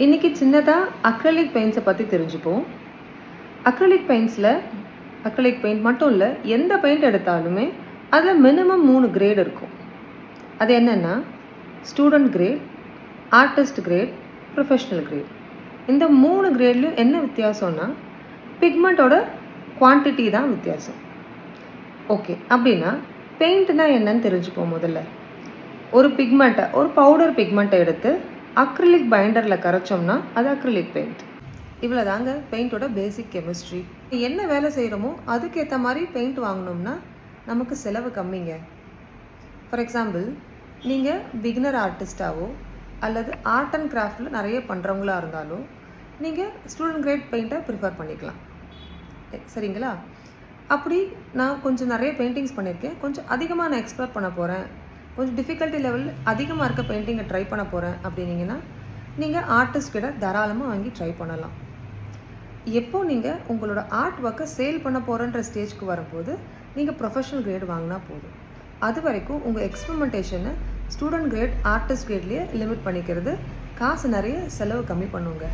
இன்றைக்கி சின்னதாக அக்ரலிக் பெயிண்ட்ஸை பற்றி தெரிஞ்சுப்போம். அக்ரலிக் பெயிண்ட்ஸில் அக்ரலிக் பெயிண்ட் மட்டும் இல்லை எந்த பெயிண்ட் எடுத்தாலுமே அதில் மினிமம் மூணு கிரேட் இருக்கும். அது என்னென்னா student grade artist grade professional grade இந்த மூணு கிரேட்லையும் என்ன வித்தியாசம்னா பிக்மெண்ட்டோட குவான்டிட்டி தான் வித்தியாசம். ஓகே அப்படின்னா பெயிண்ட்னா என்னன்னு தெரிஞ்சுப்போம் முதல்ல. ஒரு பிக்மெண்ட்டை ஒரு பவுடர் பிக்மெண்ட்டை எடுத்து அக்ரிலிக் பைண்டரில் கரைச்சோம்னா அது அக்ரிலிக் பெயிண்ட் இவ்வளோ தாங்க பெயிண்ட்டோட பேசிக் கெமிஸ்ட்ரி என்ன வேலை செய்கிறோமோ அதுக்கேற்ற மாதிரி பெயிண்ட் வாங்கினோம்னா நமக்கு செலவு கம்மிங்க. ஃபார் எக்ஸாம்பிள் நீங்கள் பிகினர் ஆர்டிஸ்டாவோ அல்லது ஆர்ட் அண்ட் கிராஃப்டில் நிறைய பண்ணுறவங்களா இருந்தாலும் நீங்கள் ஸ்டூடெண்ட் கிரேட் பெயிண்ட்டை ப்ரிஃபர் பண்ணிக்கலாம். சரிங்களா? அப்படி நான் கொஞ்சம் நிறைய பெயிண்டிங்ஸ் பண்ணியிருக்கேன் கொஞ்சம் அதிகமாக நான் எக்ஸ்ப்ளோர் பண்ண போகிறேன் கொஞ்சம் டிஃபிகல்ட்டி லெவல் அதிகமாக இருக்க பெயிண்டிங்கை ட்ரை பண்ண போகிறேன் அப்படின்னீங்கன்னா நீங்கள் ஆர்டிஸ்ட் கிட்ட தாராளமாக வாங்கி ட்ரை பண்ணலாம். எப்போ நீங்கள் உங்களோட ஆர்ட் ஒர்க்கை சேல் பண்ண போகிறன்ற ஸ்டேஜ்க்கு வரும்போது நீங்கள் ப்ரொஃபஷனல் கிரேட் வாங்கினா போதும். அது வரைக்கும் உங்கள் எக்ஸ்பெரிமெண்டேஷனை ஸ்டூடெண்ட் கிரேட் ஆர்டிஸ்ட் கிரேட்லேயே லிமிட் பண்ணிக்கிறது காசு நிறைய செலவு கம்மி பண்ணுங்க.